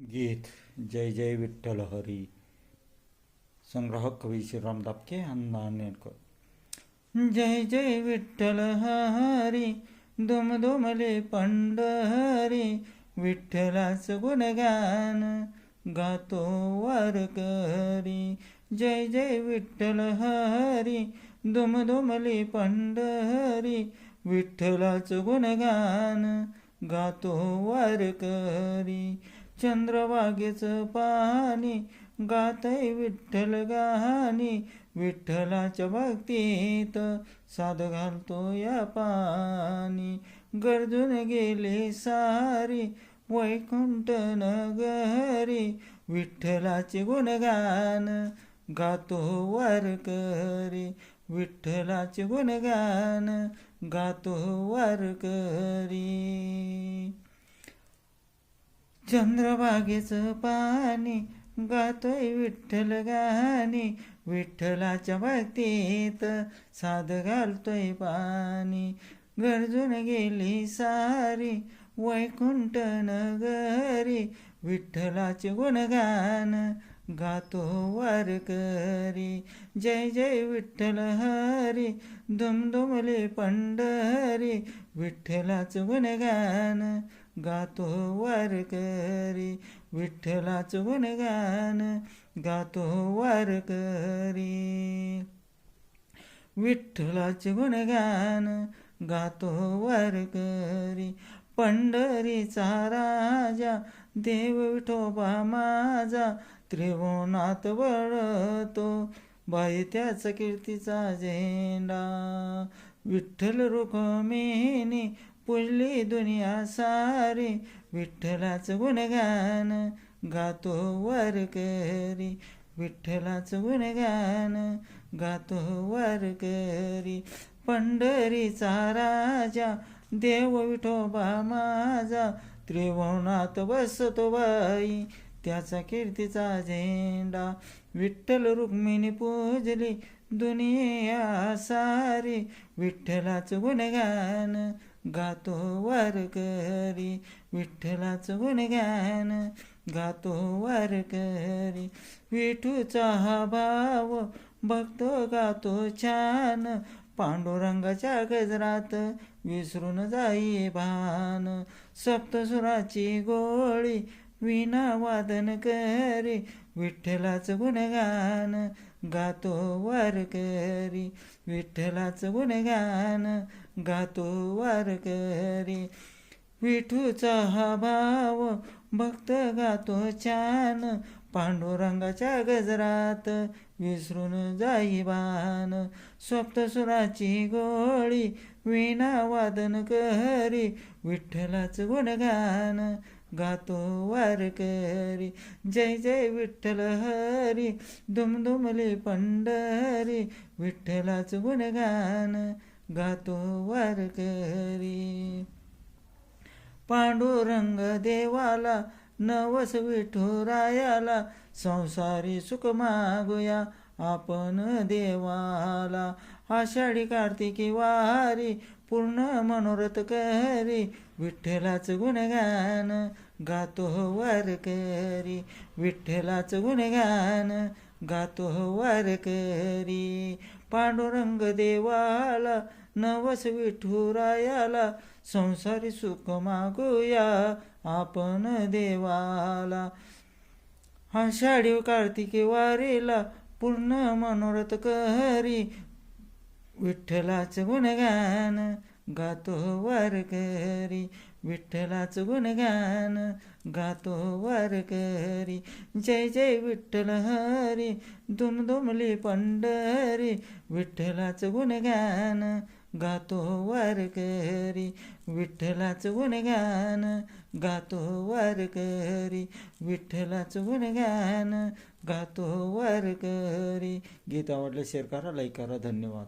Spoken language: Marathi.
गीत जय जय विठ्ठल हरी. संग्राहक कवी श्रीराम दापके अण्णा नेरकर जय जय विठ्ठल हरी दुम दुमले पंढरी. विठ्ठलाचं गुणगान गातो वारकरी. जय जय विठ्ठल हरी दुम दुमले पंढरी. विठ्ठलाचं गुणगान गातो वारकरी. चंद्रवागेचं पाणी गातय विठ्ठल गाणी. विठ्ठलाच्या भक्तीत साध घालतो या पाणी. गरजून गेले सारी वैकुंठ नगरी. विठ्ठलाचे गुणगान गातो वारकरी. विठ्ठलाचे गुणगान गातो वारकरी. चंद्रभागेचं पाणी गातोय विठ्ठल गाणी. विठ्ठलाच्या भक्तीत साध घालतोय पाणी. गरजून गेली सारी वैकुंठ नगरी. विठ्ठलाचे गुणगान गातो वारकरी. जय जय विठ्ठल हरी दुमदुमले पंढरी. विठ्ठलाचं गुणगान गातो वारकरी विठ्ठलाचं गुणगान गातो वारकरी. विठ्ठलाच गुणगान गातो वारकरी. पंढरीचा राजा देव विठोबा माझा त्रिभुवनात वळतो बाई त्याच कीर्तीचा झेंडा. विठ्ठल रुक्मिणी पुजली दुनिया सारी विठ्ठलाचं गुणगान गातो वारकरी विठ्ठलाचं गुणगान गातो वारकरी पंढरीचा राजा देव विठोबा माझा त्रिभुवनात बसतो बाई त्याचा कीर्तीचा झेंडा. विठ्ठल रुक्मिणी पूजली दुनिया सारी विठ्ठलाचं गुणगान गातो वारकरी विठ्ठलाचं गुणगान. गातो वारकरी विठूचा हा भाव बघतो गातो छान. पांडुरंगाच्या गजरात विसरून जाई भान. सप्तसुराची गोळी विना वादन करी विठ्ठलाचं गुणगान. गातो वारकरी विठ्ठलाचं गुणगान. गातो वारकरी. विठूचा हा भाव भक्त गातो छान. पांडुरंगाच्या गजरात विसरून जाई बाण. सप्तसुराची गोळी वीणा वादन करी. विठ्ठलाचं गुणगान गातो वारकरी. जय जय विठ्ठल हरी. दुमदुमली पंढरी. विठ्ठलाचं गुणगान गातो वारकरी पांडुरंग देवाला नवस विठुरायाला संसारी सुख मागूया आपण देवाला. आषाढी कार्तिकी वारी पूर्ण मनोरथ करी. विठ्ठलाचं गुणगान गातो वारकरी विठ्ठलाचं गुणगान गातो वारकरी पांडुरंग देवाला नवस विठुरायाला संसारी सुख मागूया आपण देवाला. आषाढी कार्तिके वारीला पूर्ण मनोरथ करी विठ्ठलाच गुणगान गातो वारकरी. विठ्ठलाचं गुणगान गातो वारकरी. जय जय विठ्ठल हरी दुमदुमली पंढरी. विठ्ठलाचं गुणगान गातो वारकरी. विठ्ठलाचं गुणगान गातो वारकरी. विठ्ठलाचं गुणगान गातो वारकरी. गीत आवडलं शेअर करा लाईक करा धन्यवाद.